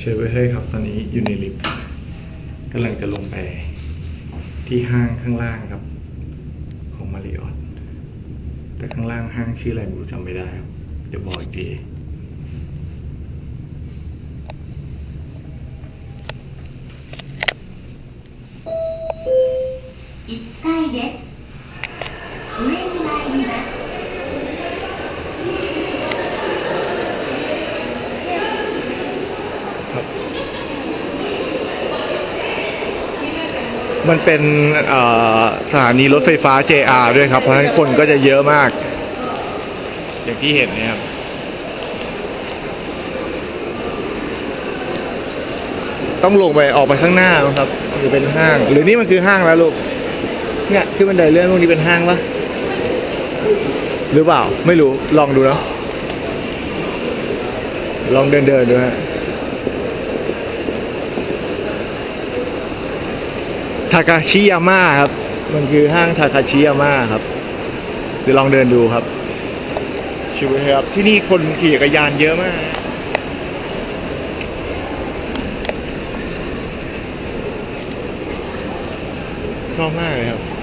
ช่วยไว้เฮ้ยครับ ตอนนี้อยู่ในลิฟต์กำลังจะลงไป ที่ห้างข้างล่างครับ ของมาริออตแต่ข้างล่างห้างชื่ออะไรไม่รู้จำไม่ได้ครับเดี๋ยวบอกอีกที 1階です上に参ります มันเป็นสถานีรถไฟฟ้า JR ด้วยครับ เพราะฉะนั้นคนก็จะเยอะมาก อย่างที่เห็นเนะครับต้องลงไปออกไปข้างหน้าครับหรือเป็นห้าง หรือนี่มันคือห้างแล้วลูกเนี่ยขึ้นบันไดเลื่อนพวกนี้เป็นห้างปะหรือเปล่า ไม่รู้ลองดูเนาะลองเดินเดินดูฮะ ทาคาชิยาม่าครับ มันคือห้างทาคาชิยาม่าครับเดี๋ยวลองเดินดูครับชิวครับ ที่นี่คนขี่จักรยานเยอะมาก ชอบมากเลยครับ